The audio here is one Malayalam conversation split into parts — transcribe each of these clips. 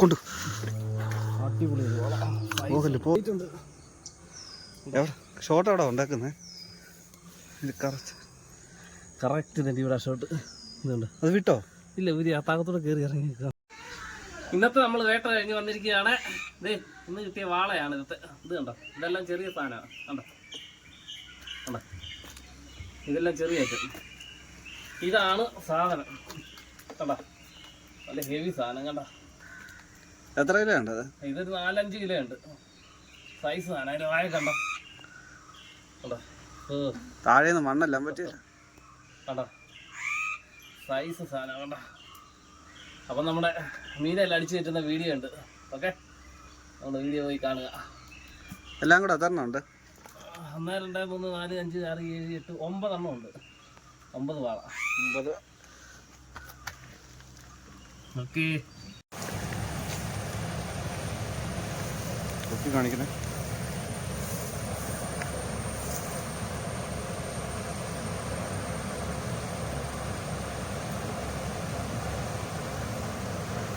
കൊണ്ട്. പോകല്ലേ പോ. എവിടെ? ഷോട്ട് എവിടെ ഉണ്ടാക്കുന്നത് ഇത് കറച്ച് കറക്റ്റ് ഇതിന്റെ ഇവിടെ ഷോട്ട് ഇതുണ്ട്. അത് വിട്ടോ? ഇല്ല ഇവർ ആ താകത്തോടെ കയറി ഇറങ്ങി ഇന്നത്തെ നമ്മൾ വേട്ട കഴിഞ്ഞ് വന്നിരിക്കുകയാണ്. ഇതേ ഇന്ന് കിട്ടിയ വാളയാണ് ഇന്നത്തെ. ഇത് കണ്ടോ? ഇതെല്ലാം ചെറിയ സാധനമാണ്. കണ്ടോ? കണ്ടോ? ഇതെല്ലാം ചെറിയ ഇതാണ് സാധനം. കണ്ടോ? നല്ല ഹെവി സാധനം കണ്ടോ? എത്ര കിലോ ഉണ്ട് അത്? ഇതൊരു നാലഞ്ച് കിലോ ഉണ്ട്. സൈസ് അതിന്റെ വായ കണ്ടോ? കണ്ടോ? താഴേന്ന് മണ്ണെല്ലാം പറ്റിയില്ല കണ്ടോ? സൈസ് സാധനം കണ്ടോ? അപ്പം നമ്മുടെ മീനെല്ലാം അടിച്ചു കയറ്റുന്ന വീഡിയോ ഉണ്ട്. ഓക്കെ നമ്മുടെ വീഡിയോ പോയി കാണുക. എല്ലാം കൂടെ എത്ര ഉണ്ട്. ഒന്ന് രണ്ട് മൂന്ന് നാല് അഞ്ച് ആറ് ഏഴ് എട്ട് ഒമ്പത് ഒമ്പതെണ്ണം ഉണ്ട്. ഒമ്പത് വാള. ഒമ്പത്. ഓക്കെ കുത്തി കാണിക്കണേ.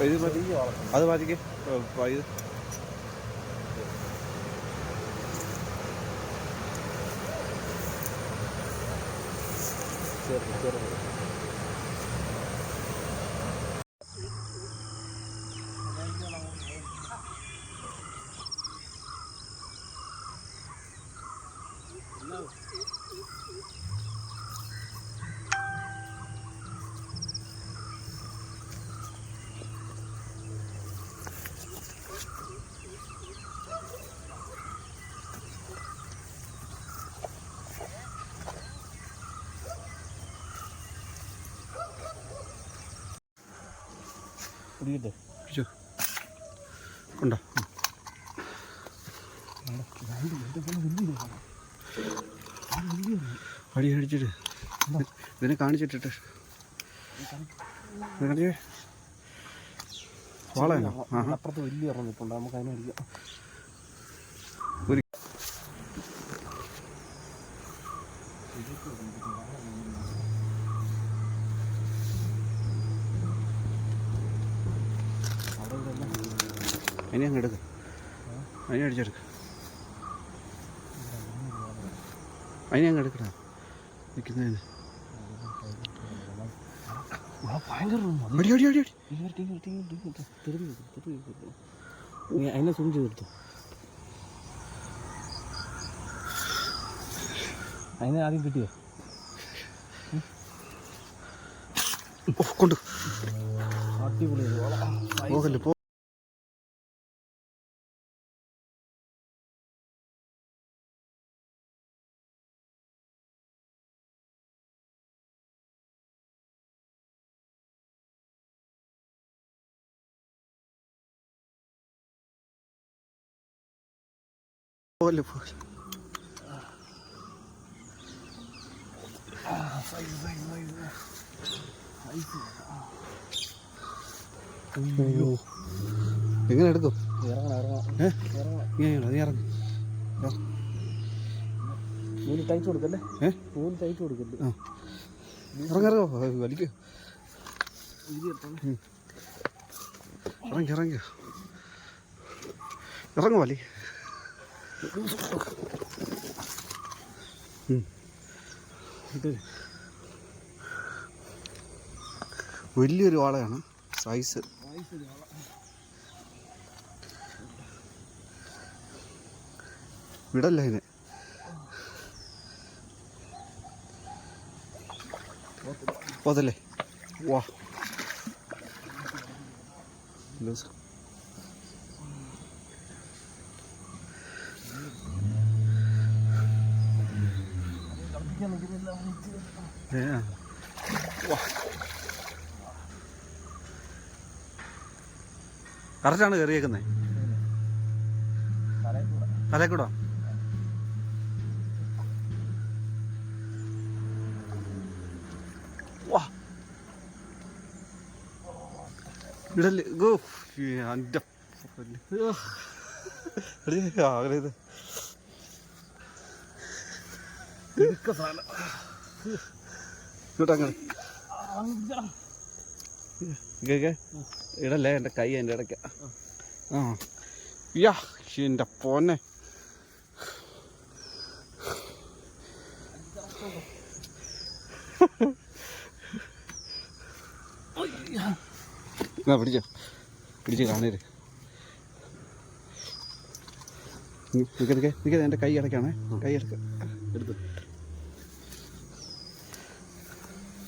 ഇത് മതി. അത് മതിക്ക് ഇത്. പിടിക്കട്ടെ പിടിച്ചോ കൊണ്ടോ. അടി അടിച്ചിട്ട് ഇതിനെ കാണിച്ചിട്ടിട്ട്. ആ അപ്പുറത്ത് വലിയ ഇറങ്ങി നിൽപ്പുണ്ട് നമുക്ക് അതിനെ അടിക്കാം. ഒരു അതിനെ അങ്ങ് എടുക്ക്. അതിനെ അടിച്ചെടുക്ക. അതിനെ അങ്ങ് എടുക്കടാ. നിൽക്കുന്നതിന് അതിനെ സൂം ചെയ്തെടുത്തു അതിനെ ആദ്യം കിട്ടിയോ? കൊണ്ട് കൊണ്ട്. അടിപൊളി. പോകല്ലേ പോകല്ലേ അയ്യോ. എങ്ങനെ എടുക്കും ഇറങ്ങണം ഇറങ്ങണം. ഏ? ഇറങ്ങണം നീ ഇറങ്ങി. നൂൽ ടൈറ്റ് കൊടുക്കല്ലേ? ഏഹ് നൂൽ ടൈറ്റ് കൊടുക്കല്ലേ? ആ. ഇറങ്ങി ഇറങ്ങോ. വലിക്കോ. ഇറങ്ങി ഇറങ്ങി. ഇറങ്ങു വലിയൊരു വാളയാണ്. സൈസ് വിടല്ല അതിനെ. പോതല്ലേ? വാ. ലൂസ് വാ കറക്റ്റാണ് കയറിയേക്കുന്നത് തലേക്കൂടോ. വാ. ഇടല്ലേ ഗോ. എന്റെ ആകലെ ഇടല്ലേ എന്റെ കൈ എന്റെ ഇടയ്ക്ക. ആ. യാ എന്റെ പോന്നെ. എന്നാ പിടിച്ചോ പിടിച്ച് കാണരുത് നിൽക്കെ നിൽക്കെ എന്റെ കൈ ഇടയ്ക്കാണേ. കൈ അടയ്ക്ക എടുത്ത്.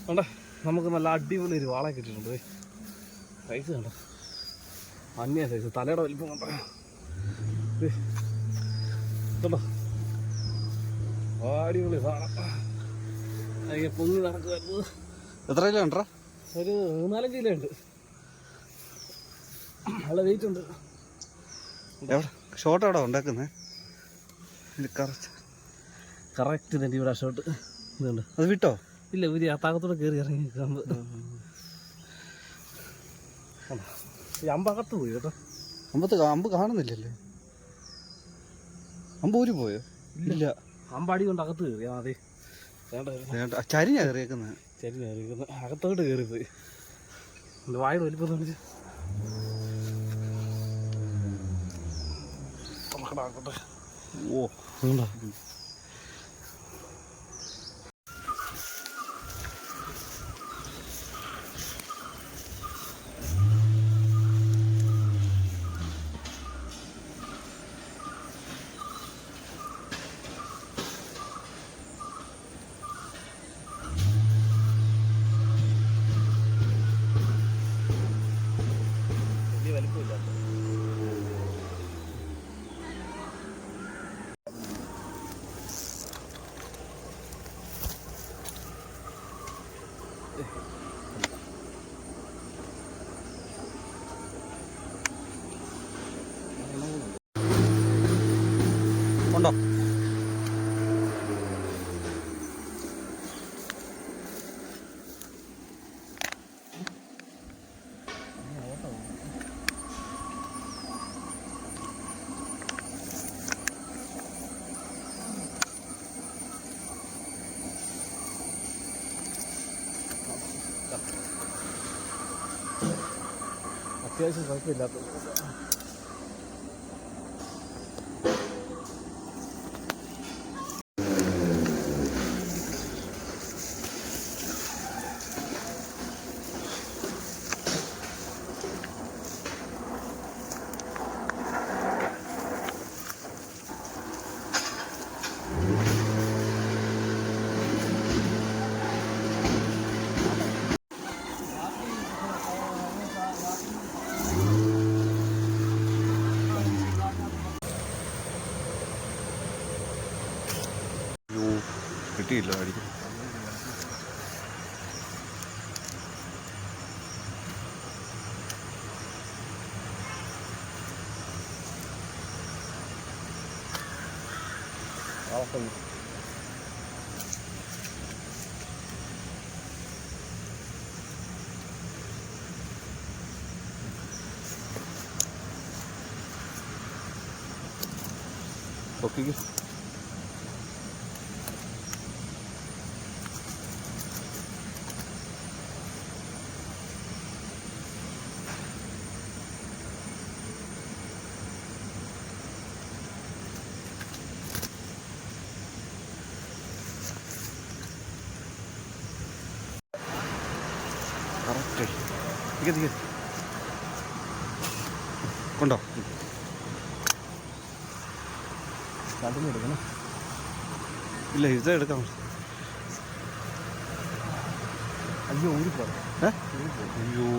കണ്ട? നമുക്ക് നല്ല അടിപൊളി ഒരു വാള കിട്ടിയിട്ടുണ്ട്. സൈസ് കണ്ട? അന്യ സൈസ് തലയുടെ വലിപ്പം കണ്ട. കണ്ടോ? അടിപൊളി സാധനം. പൊങ്ങി നടക്കുമായിരുന്നു എത്ര കിലോ ഉണ്ടോ? ഒരു മൂന്നാലഞ്ച് കിലോ ഉണ്ട്. നല്ല വെയിറ്റ് ഉണ്ട്. എവിടെ? ഷോട്ട് എവിടെ ഉണ്ടാക്കുന്നത് കറക്റ്റ് കറക്റ്റ് തന്നെ ഇവിടെ ഷോട്ട് ഇതുണ്ട്. അത് വിട്ടോ? ഇല്ല ഒരു അത്താകത്തോടെ താകത്തോടെ കയറി ഇറങ്ങി കമ്പ് അമ്പകത്ത് പോയി കേട്ടോ. അമ്പത്ത് അമ്പ് കാണുന്നില്ലല്ലേ? അമ്പ് ഊരി പോയോ? ഇല്ല. അമ്പാടി കൊണ്ട് അകത്ത് കയറി ആ അതെ. വേണ്ട വേണ്ട. ചരിഞ്ഞാ കയറിയേക്കുന്നത് ശരി കയറി അകത്തോട്ട് കയറിപ്പോയി എന്റെ വായുടെ വലിപ്പം തോന്നിച്ച് ഓ. ഉണ്ടോ ഉണ്ടോ അത്യാവശ്യം കുഴപ്പമില്ലാത്ത കിട്ടിയില്ല അടിക്കും കറക്റ്റ് നിൽക്കെ നിൽക്കെ കൊണ്ടോ. കടന്നു എടുക്കണം? ഇല്ല ഇത് എടുക്കാം. അയ്യോ ഏ? അയ്യോ.